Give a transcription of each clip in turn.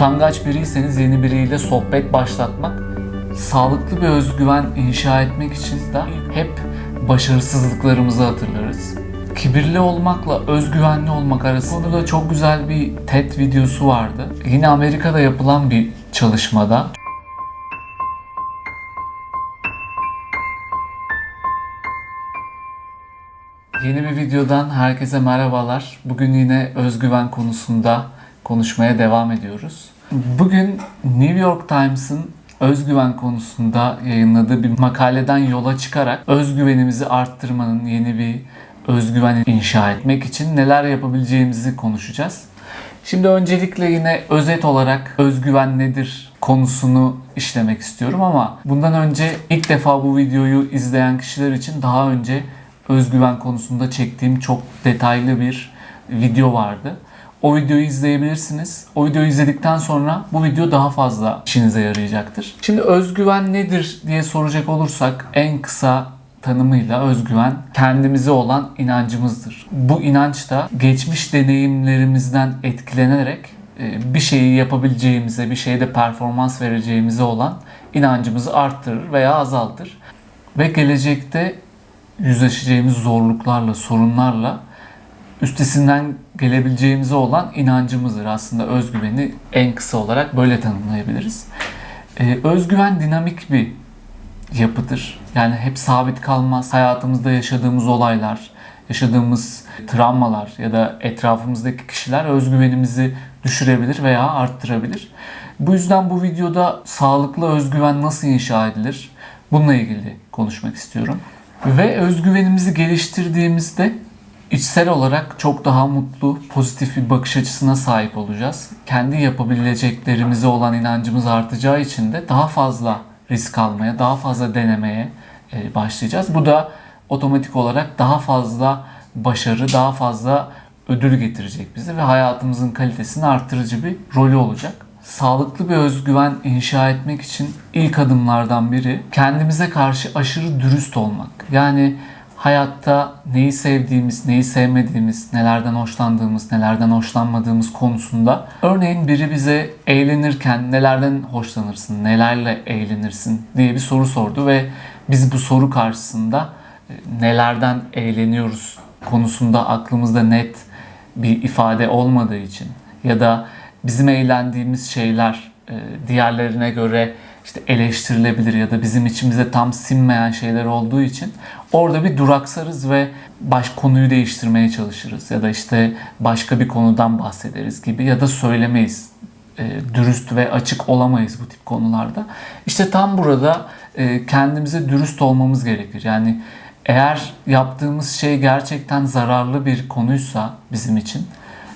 Utangaç biriyseniz yeni biriyle sohbet başlatmak, sağlıklı bir özgüven inşa etmek için de hep başarısızlıklarımızı hatırlarız. Kibirli olmakla özgüvenli olmak arasında da çok güzel bir TED videosu vardı. Yine Amerika'da yapılan bir çalışmada Yeni bir videodan herkese merhabalar. Bugün yine özgüven konusunda konuşmaya devam ediyoruz. Bugün New York Times'ın özgüven konusunda yayınladığı bir makaleden yola çıkarak özgüvenimizi arttırmanın yeni bir özgüven inşa etmek için neler yapabileceğimizi konuşacağız. Şimdi öncelikle yine özet olarak özgüven nedir konusunu işlemek istiyorum ama bundan önce ilk defa bu videoyu izleyen kişiler için daha önce özgüven konusunda çektiğim çok detaylı bir video vardı. O videoyu izleyebilirsiniz. O videoyu izledikten sonra bu video daha fazla işinize yarayacaktır. Şimdi özgüven nedir diye soracak olursak en kısa tanımıyla özgüven kendimize olan inancımızdır. Bu inanç da geçmiş deneyimlerimizden etkilenerek e, bir şeyi yapabileceğimize, bir şeyde performans vereceğimize olan inancımızı arttırır veya azaltır. Ve gelecekte yüzleşeceğimiz zorluklarla, sorunlarla üstesinden gelebileceğimize olan inancımızdır. Aslında özgüveni en kısa olarak böyle tanımlayabiliriz. Ee, özgüven dinamik bir yapıdır. Yani hep sabit kalmaz. Hayatımızda yaşadığımız olaylar, yaşadığımız travmalar ya da etrafımızdaki kişiler özgüvenimizi düşürebilir veya arttırabilir. Bu yüzden bu videoda sağlıklı özgüven nasıl inşa edilir? Bununla ilgili konuşmak istiyorum. Ve özgüvenimizi geliştirdiğimizde içsel olarak çok daha mutlu, pozitif bir bakış açısına sahip olacağız. Kendi yapabileceklerimize olan inancımız artacağı için de daha fazla risk almaya, daha fazla denemeye e, başlayacağız. Bu da otomatik olarak daha fazla başarı, daha fazla ödül getirecek bize ve hayatımızın kalitesini arttırıcı bir rolü olacak sağlıklı bir özgüven inşa etmek için ilk adımlardan biri kendimize karşı aşırı dürüst olmak. Yani hayatta neyi sevdiğimiz, neyi sevmediğimiz, nelerden hoşlandığımız, nelerden hoşlanmadığımız konusunda örneğin biri bize eğlenirken nelerden hoşlanırsın, nelerle eğlenirsin diye bir soru sordu ve biz bu soru karşısında e, nelerden eğleniyoruz konusunda aklımızda net bir ifade olmadığı için ya da bizim eğlendiğimiz şeyler e, diğerlerine göre işte eleştirilebilir ya da bizim içimize tam sinmeyen şeyler olduğu için orada bir duraksarız ve baş konuyu değiştirmeye çalışırız ya da işte başka bir konudan bahsederiz gibi ya da söylemeyiz. E, dürüst ve açık olamayız bu tip konularda. İşte tam burada e, kendimize dürüst olmamız gerekir. Yani eğer yaptığımız şey gerçekten zararlı bir konuysa bizim için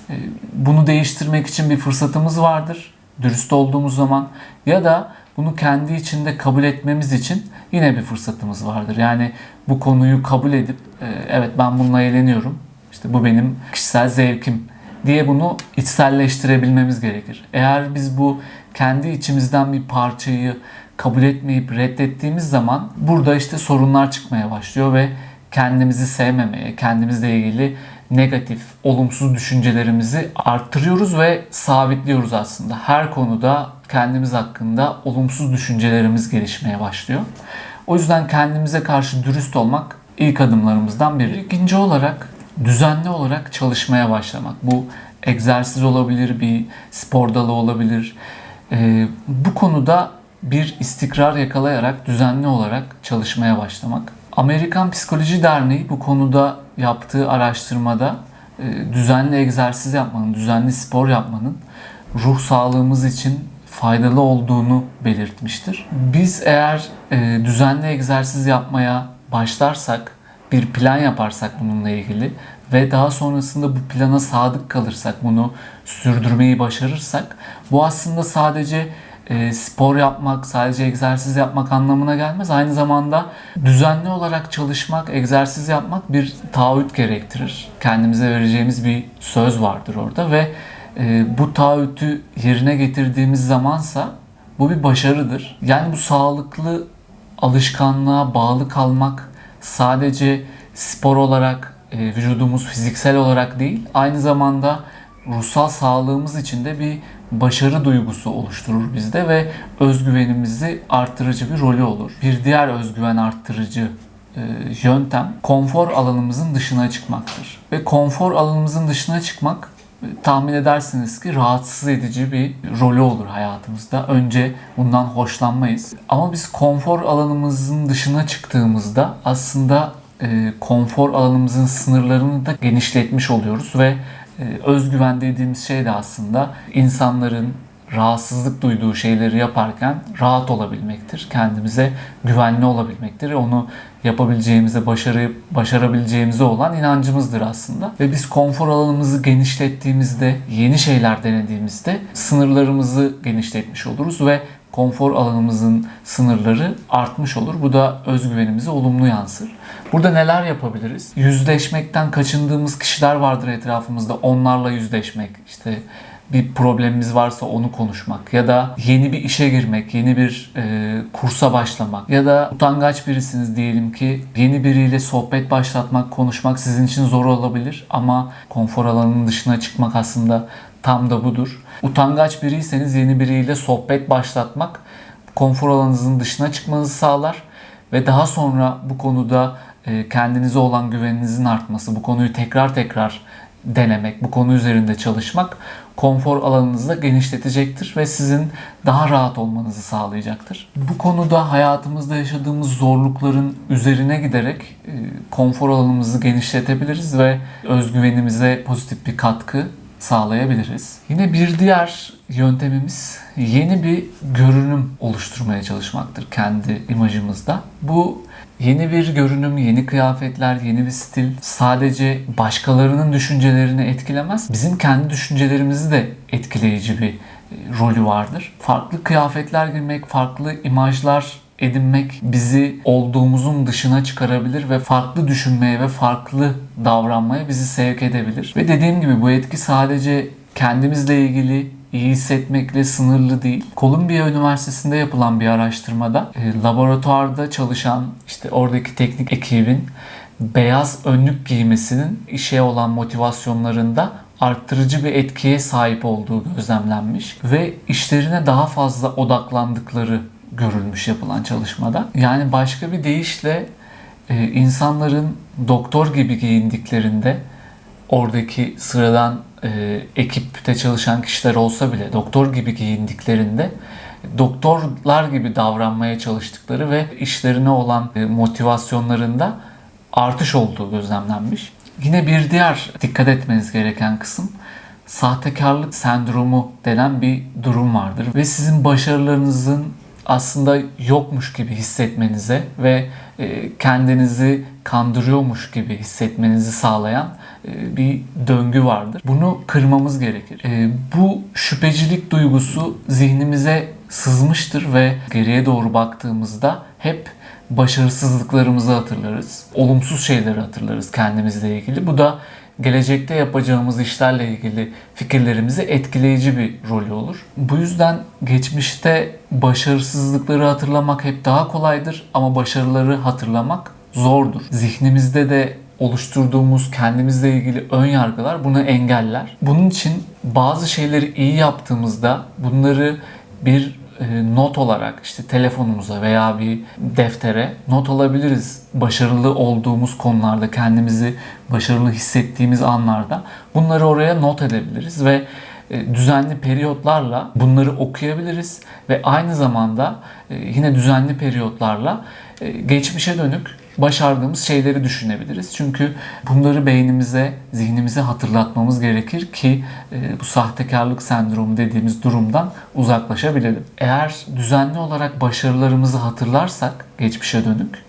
ee, bunu değiştirmek için bir fırsatımız vardır. Dürüst olduğumuz zaman ya da bunu kendi içinde kabul etmemiz için yine bir fırsatımız vardır. Yani bu konuyu kabul edip e, evet ben bununla eğleniyorum. İşte bu benim kişisel zevkim diye bunu içselleştirebilmemiz gerekir. Eğer biz bu kendi içimizden bir parçayı kabul etmeyip reddettiğimiz zaman burada işte sorunlar çıkmaya başlıyor ve kendimizi sevmemeye, kendimizle ilgili negatif, olumsuz düşüncelerimizi arttırıyoruz ve sabitliyoruz aslında. Her konuda kendimiz hakkında olumsuz düşüncelerimiz gelişmeye başlıyor. O yüzden kendimize karşı dürüst olmak ilk adımlarımızdan biri. İkinci olarak düzenli olarak çalışmaya başlamak. Bu egzersiz olabilir, bir spor dalı olabilir. Ee, bu konuda bir istikrar yakalayarak düzenli olarak çalışmaya başlamak. Amerikan Psikoloji Derneği bu konuda yaptığı araştırmada e, düzenli egzersiz yapmanın, düzenli spor yapmanın ruh sağlığımız için faydalı olduğunu belirtmiştir. Biz eğer e, düzenli egzersiz yapmaya başlarsak, bir plan yaparsak bununla ilgili ve daha sonrasında bu plana sadık kalırsak, bunu sürdürmeyi başarırsak bu aslında sadece e, spor yapmak, sadece egzersiz yapmak anlamına gelmez. Aynı zamanda düzenli olarak çalışmak, egzersiz yapmak bir taahhüt gerektirir. Kendimize vereceğimiz bir söz vardır orada ve e, bu taahhütü yerine getirdiğimiz zamansa bu bir başarıdır. Yani bu sağlıklı alışkanlığa bağlı kalmak sadece spor olarak e, vücudumuz fiziksel olarak değil, aynı zamanda ruhsal sağlığımız için de bir başarı duygusu oluşturur bizde ve özgüvenimizi arttırıcı bir rolü olur. Bir diğer özgüven arttırıcı e, yöntem konfor alanımızın dışına çıkmaktır. Ve konfor alanımızın dışına çıkmak e, tahmin edersiniz ki rahatsız edici bir rolü olur hayatımızda. Önce bundan hoşlanmayız. Ama biz konfor alanımızın dışına çıktığımızda aslında e, konfor alanımızın sınırlarını da genişletmiş oluyoruz ve özgüven dediğimiz şey de aslında insanların rahatsızlık duyduğu şeyleri yaparken rahat olabilmektir. Kendimize güvenli olabilmektir. Onu yapabileceğimize, başarı, başarabileceğimize olan inancımızdır aslında. Ve biz konfor alanımızı genişlettiğimizde, yeni şeyler denediğimizde sınırlarımızı genişletmiş oluruz ve konfor alanımızın sınırları artmış olur. Bu da özgüvenimize olumlu yansır. Burada neler yapabiliriz? Yüzleşmekten kaçındığımız kişiler vardır etrafımızda. Onlarla yüzleşmek, işte bir problemimiz varsa onu konuşmak ya da yeni bir işe girmek, yeni bir e, kursa başlamak ya da utangaç birisiniz diyelim ki yeni biriyle sohbet başlatmak, konuşmak sizin için zor olabilir ama konfor alanının dışına çıkmak aslında tam da budur. Utangaç biriyseniz yeni biriyle sohbet başlatmak konfor alanınızın dışına çıkmanızı sağlar ve daha sonra bu konuda e, kendinize olan güveninizin artması, bu konuyu tekrar tekrar denemek, bu konu üzerinde çalışmak konfor alanınızı da genişletecektir ve sizin daha rahat olmanızı sağlayacaktır. Bu konuda hayatımızda yaşadığımız zorlukların üzerine giderek e, konfor alanımızı genişletebiliriz ve özgüvenimize pozitif bir katkı sağlayabiliriz. Yine bir diğer yöntemimiz yeni bir görünüm oluşturmaya çalışmaktır kendi imajımızda. Bu yeni bir görünüm, yeni kıyafetler, yeni bir stil sadece başkalarının düşüncelerini etkilemez. Bizim kendi düşüncelerimizi de etkileyici bir e, rolü vardır. Farklı kıyafetler giymek, farklı imajlar edinmek bizi olduğumuzun dışına çıkarabilir ve farklı düşünmeye ve farklı davranmaya bizi sevk edebilir. Ve dediğim gibi bu etki sadece kendimizle ilgili iyi hissetmekle sınırlı değil. Kolumbiya Üniversitesi'nde yapılan bir araştırmada e, laboratuvarda çalışan işte oradaki teknik ekibin beyaz önlük giymesinin işe olan motivasyonlarında arttırıcı bir etkiye sahip olduğu gözlemlenmiş ve işlerine daha fazla odaklandıkları görülmüş yapılan çalışmada. Yani başka bir deyişle e, insanların doktor gibi giyindiklerinde oradaki sıradan e, ekipte çalışan kişiler olsa bile doktor gibi giyindiklerinde doktorlar gibi davranmaya çalıştıkları ve işlerine olan e, motivasyonlarında artış olduğu gözlemlenmiş. Yine bir diğer dikkat etmeniz gereken kısım sahtekarlık sendromu denen bir durum vardır ve sizin başarılarınızın aslında yokmuş gibi hissetmenize ve e, kendinizi kandırıyormuş gibi hissetmenizi sağlayan e, bir döngü vardır. Bunu kırmamız gerekir. E, bu şüphecilik duygusu zihnimize sızmıştır ve geriye doğru baktığımızda hep başarısızlıklarımızı hatırlarız. Olumsuz şeyleri hatırlarız kendimizle ilgili. Bu da gelecekte yapacağımız işlerle ilgili fikirlerimizi etkileyici bir rolü olur. Bu yüzden geçmişte başarısızlıkları hatırlamak hep daha kolaydır ama başarıları hatırlamak zordur. Zihnimizde de oluşturduğumuz kendimizle ilgili ön yargılar bunu engeller. Bunun için bazı şeyleri iyi yaptığımızda bunları bir e, not olarak işte telefonumuza veya bir deftere not alabiliriz. Başarılı olduğumuz konularda, kendimizi başarılı hissettiğimiz anlarda bunları oraya not edebiliriz ve e, düzenli periyotlarla bunları okuyabiliriz ve aynı zamanda e, yine düzenli periyotlarla geçmişe dönük başardığımız şeyleri düşünebiliriz. Çünkü bunları beynimize, zihnimize hatırlatmamız gerekir ki e, bu sahtekarlık sendromu dediğimiz durumdan uzaklaşabilelim. Eğer düzenli olarak başarılarımızı hatırlarsak geçmişe dönük,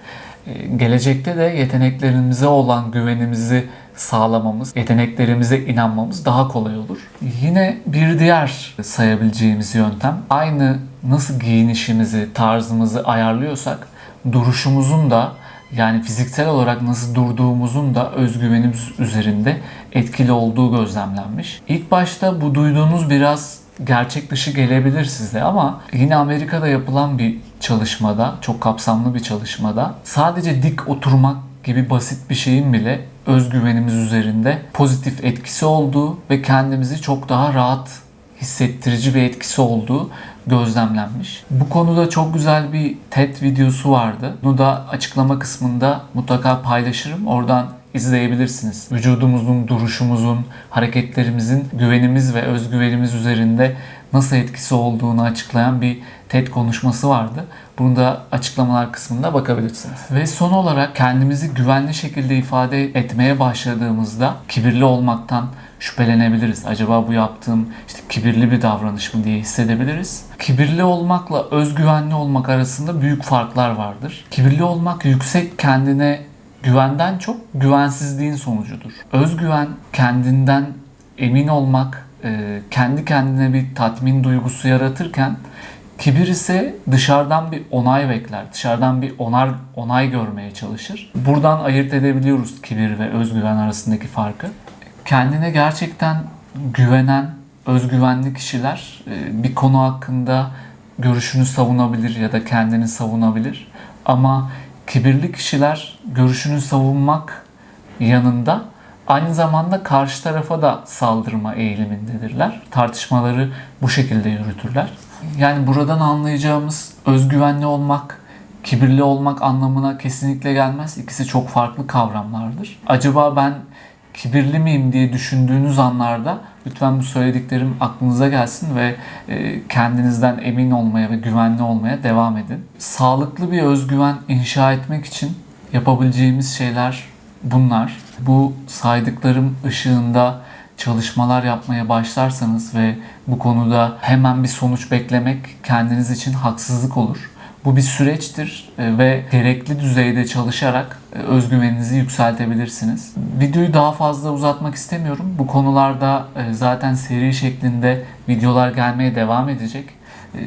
e, gelecekte de yeteneklerimize olan güvenimizi sağlamamız, yeteneklerimize inanmamız daha kolay olur. Yine bir diğer sayabileceğimiz yöntem aynı nasıl giyinişimizi, tarzımızı ayarlıyorsak duruşumuzun da yani fiziksel olarak nasıl durduğumuzun da özgüvenimiz üzerinde etkili olduğu gözlemlenmiş. İlk başta bu duyduğunuz biraz gerçek dışı gelebilir size ama yine Amerika'da yapılan bir çalışmada, çok kapsamlı bir çalışmada sadece dik oturmak gibi basit bir şeyin bile özgüvenimiz üzerinde pozitif etkisi olduğu ve kendimizi çok daha rahat hissettirici bir etkisi olduğu gözlemlenmiş. Bu konuda çok güzel bir TED videosu vardı. Bunu da açıklama kısmında mutlaka paylaşırım. Oradan izleyebilirsiniz. Vücudumuzun, duruşumuzun, hareketlerimizin güvenimiz ve özgüvenimiz üzerinde nasıl etkisi olduğunu açıklayan bir TED konuşması vardı. Bunu da açıklamalar kısmında bakabilirsiniz. Ve son olarak kendimizi güvenli şekilde ifade etmeye başladığımızda kibirli olmaktan şüphelenebiliriz. Acaba bu yaptığım işte kibirli bir davranış mı diye hissedebiliriz. Kibirli olmakla özgüvenli olmak arasında büyük farklar vardır. Kibirli olmak yüksek kendine güvenden çok güvensizliğin sonucudur. Özgüven kendinden emin olmak, e, kendi kendine bir tatmin duygusu yaratırken kibir ise dışarıdan bir onay bekler. Dışarıdan bir onar, onay görmeye çalışır. Buradan ayırt edebiliyoruz kibir ve özgüven arasındaki farkı. Kendine gerçekten güvenen, özgüvenli kişiler e, bir konu hakkında görüşünü savunabilir ya da kendini savunabilir. Ama kibirli kişiler görüşünü savunmak yanında aynı zamanda karşı tarafa da saldırma eğilimindedirler. Tartışmaları bu şekilde yürütürler. Yani buradan anlayacağımız özgüvenli olmak, kibirli olmak anlamına kesinlikle gelmez. İkisi çok farklı kavramlardır. Acaba ben kibirli miyim diye düşündüğünüz anlarda lütfen bu söylediklerim aklınıza gelsin ve e, kendinizden emin olmaya ve güvenli olmaya devam edin. Sağlıklı bir özgüven inşa etmek için yapabileceğimiz şeyler bunlar. Bu saydıklarım ışığında çalışmalar yapmaya başlarsanız ve bu konuda hemen bir sonuç beklemek kendiniz için haksızlık olur. Bu bir süreçtir e, ve gerekli düzeyde çalışarak e, özgüveninizi yükseltebilirsiniz. Videoyu daha fazla uzatmak istemiyorum. Bu konularda e, zaten seri şeklinde videolar gelmeye devam edecek.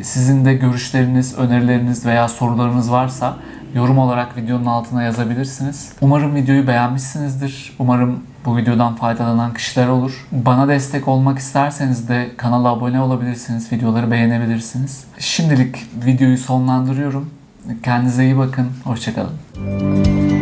Sizin de görüşleriniz, önerileriniz veya sorularınız varsa yorum olarak videonun altına yazabilirsiniz. Umarım videoyu beğenmişsinizdir. Umarım bu videodan faydalanan kişiler olur. Bana destek olmak isterseniz de kanala abone olabilirsiniz, videoları beğenebilirsiniz. Şimdilik videoyu sonlandırıyorum. Kendinize iyi bakın, hoşçakalın.